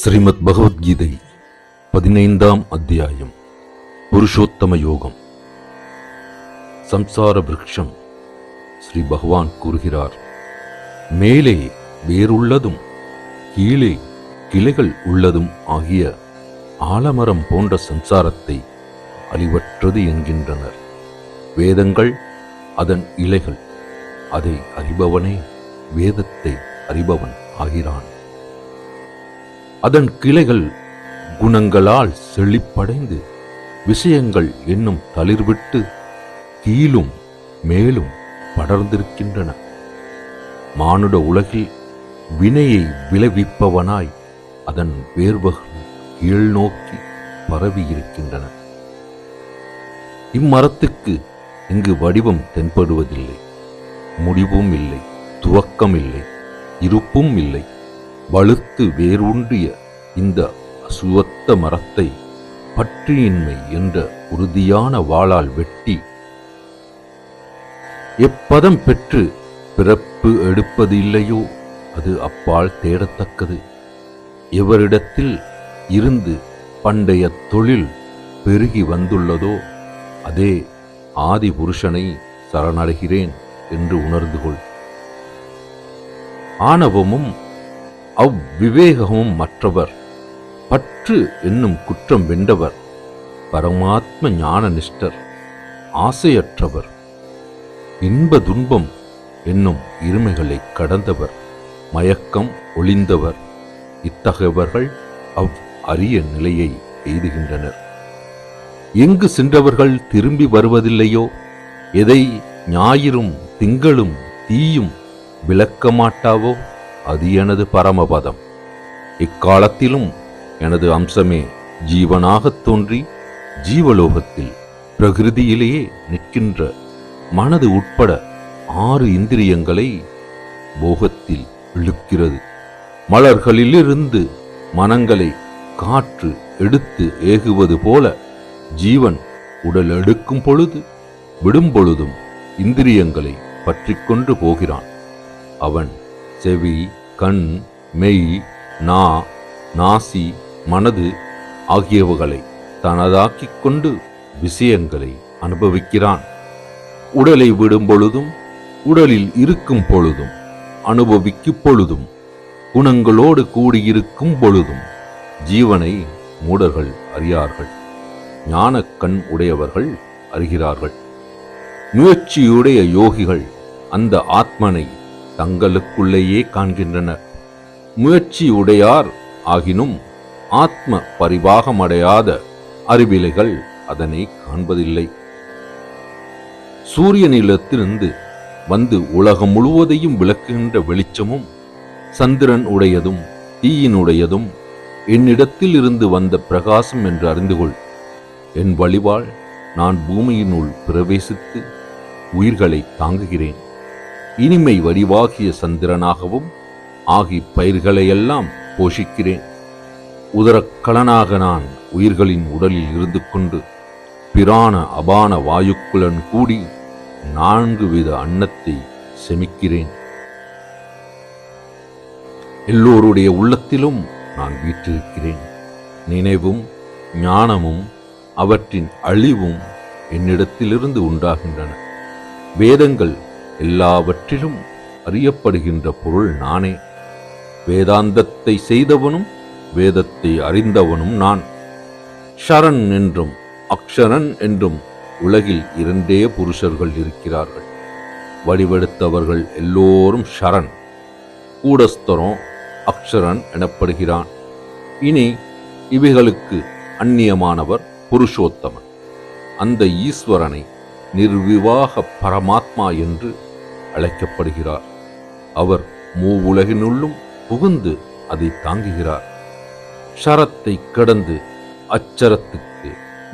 ஸ்ரீமத் பகவத்கீதை பதினைந்தாம் அத்தியாயம் புருஷோத்தம யோகம். சம்சார விருட்சம் ஸ்ரீ பகவான் கூறுகிறார். மேலே வேறுள்ளதும் கீழே கிளைகள் உள்ளதும் ஆகிய ஆலமரம் போன்ற சம்சாரத்தை அழிவற்றது என்கின்றனர். வேதங்கள் அதன் இலைகள் அதை அறிபவனே வேதத்தை அறிபவன் ஆகிறான். அதன் கிளைகள் குணங்களால் செழிப்படைந்து விஷயங்கள் என்னும் தளிர்விட்டு கீழும் மேலும் படர்ந்திருக்கின்றன. மானுட உலகில் வினையை விளைவிப்பவனாய் அதன் வேர்வகம் கீழ் நோக்கி பரவியிருக்கின்றன. இம்மரத்துக்கு இங்கு வடிவம் தென்படுவதில்லை. முடிவும் இல்லை துவக்கம் இல்லை இருப்பும் இல்லை. வலுத்து வேரூன்றிய இந்த அசுவத்த மரத்தை பற்றியின்மை என்ற உறுதியான வாளால் வெட்டி எப்பதம் பெற்று பிறப்பு எடுப்பது இல்லையோ அது அப்பால் தேடத்தக்கது. எவரிடத்தில் இருந்து பண்டைய தொழில் பெருகி வந்துள்ளதோ அதே ஆதி புருஷனை சரணடைகிறேன் என்று உணர்ந்து கொள். ஆணவமும் அவ்விவேகமும் மற்றவர் பற்று என்னும் குற்றம் வென்றவர் பரமாத்ம ஞான நிஷ்டர் ஆசையற்றவர் இன்ப துன்பம் என்னும் இருமைகளை கடந்தவர் மயக்கம் ஒளிந்தவர் இத்தகையவர்கள் அவ் அரிய நிலையை எய்துகின்றனர். எங்கு சென்றவர்கள் திரும்பி வருவதில்லையோ? எதை ஞாயிறும் திங்களும் தீயும் விளக்க மாட்டாவோ அது எனது பரமபதம். இக்காலத்திலும் எனது அம்சமே ஜீவனாகத் தோன்றி ஜீவலோகத்தில் பிரகிருதியிலேயே நிற்கின்ற மனது உட்பட ஆறு இந்திரியங்களை போகத்தில் இழுக்கிறது. மலர்களிலிருந்து மனங்களை காற்று எடுத்து ஏகுவது போல ஜீவன் உடல் எடுக்கும் பொழுது விடும் பொழுதும் இந்திரியங்களை பற்றிக்கொண்டு போகிறான். அவன் செவி கண் மெய் நா நாசி மனது ஆகியவைகளை தனதாக்கிக் கொண்டு விஷயங்களை அனுபவிக்கிறான். உடலை விடும் பொழுதும் உடலில் இருக்கும் பொழுதும் அனுபவிக்கும் பொழுதும் குணங்களோடு கூடியிருக்கும் பொழுதும் ஜீவனை மூடர்கள் அறியார்கள். ஞானக் கண் உடையவர்கள் அறிகிறார்கள். முயற்சியுடைய யோகிகள் அந்த ஆத்மனை தங்களுக்குள்ளேயே காண்கின்றனர். முயற்சி உடையார் ஆகினும் ஆத்ம பரிவாகமடையாத அறிவிலைகள் அதனை காண்பதில்லை. சூரியனிலத்திலிருந்து வந்து உலகம் முழுவதையும் விளக்குகின்ற வெளிச்சமும் சந்திரன் உடையதும் தீயினுடையதும் என்னிடத்தில் இருந்து வந்த பிரகாசம் என்று அறிந்து கொள் என் வழிவாள் நான் பூமியினுள் பிரவேசித்து உயிர்களை தாங்குகிறேன். இனிமை வடிவாகிய சந்திரனாகவும் ஆகி பயிர்களையெல்லாம் போஷிக்கிறேன். உதரக்கலனாக நான் உயிர்களின் உடலில் இருந்து கொண்டு பிரான அபான வாயுக்குடன் கூடி நான்கு வித அன்னத்தை செமிக்கிறேன். எல்லோருடைய உள்ளத்திலும் நான் வீற்றிருக்கிறேன். நினைவும் ஞானமும் அவற்றின் அழிவும் என்னிடத்திலிருந்து உண்டாகின்றன. வேதங்கள் எல்லாவற்றிலும் அறியப்படுகின்ற பொருள் நானே. வேதாந்தத்தை செய்தவனும் வேதத்தை அறிந்தவனும் நான். ஷரண் என்றும் அக்ஷரன் என்றும் உலகில் இரண்டே புருஷர்கள் இருக்கிறார்கள். வடிவெடுத்தவர்கள் எல்லோரும் ஷரண் கூடஸ்தரம் அக்ஷரன் எனப்படுகிறான். இனி இவைகளுக்கு அந்நியமானவர் புருஷோத்தமன். அந்த ஈஸ்வரனை நிர்விவாக பரமாத்மா என்று அழைக்கப்படுகிறார். அவர் மூவுலகினுள்ளும் புகுந்து அதை தாங்குகிறார். ஷரத்தை கடந்து அச்சரத்துக்கு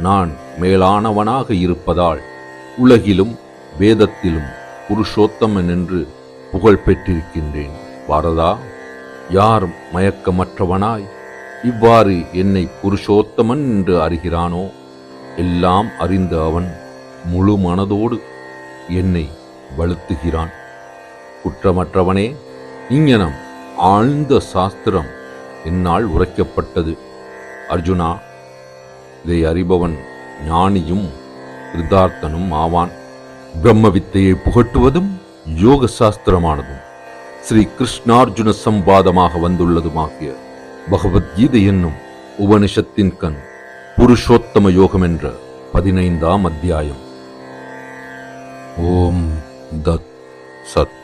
நான் மேலானவனாக இருப்பதால் உலகிலும் வேதத்திலும் புருஷோத்தமன் என்று புகழ் பெற்றிருக்கின்றேன். பாரதா யார் மயக்கமற்றவனாய் இவ்வாறு என்னை புருஷோத்தமன் என்று அறிகிறானோ? எல்லாம் அறிந்த அவன் முழு மனதோடு என்னை வலுத்துகிறான். குற்றமற்றவனே இங்ஙனம் ஆழ்ந்த சாஸ்திரம் என்னால் உரைக்கப்பட்டது. அர்ஜுனா இதை அறிபவன் ஞானியும் கிருதார்த்தனும் ஆவான். பிரம்ம வித்தையை புகட்டுவதும் யோக சாஸ்திரமானதும் ஸ்ரீ கிருஷ்ணார்ஜுன சம்பாதமாக வந்துள்ளதுமாகிய பகவத்கீதை என்னும் உபனிஷத்தின் கண் புருஷோத்தம யோகம் என்ற பதினைந்தாம் அத்தியாயம். ஓம் दत्त सत्य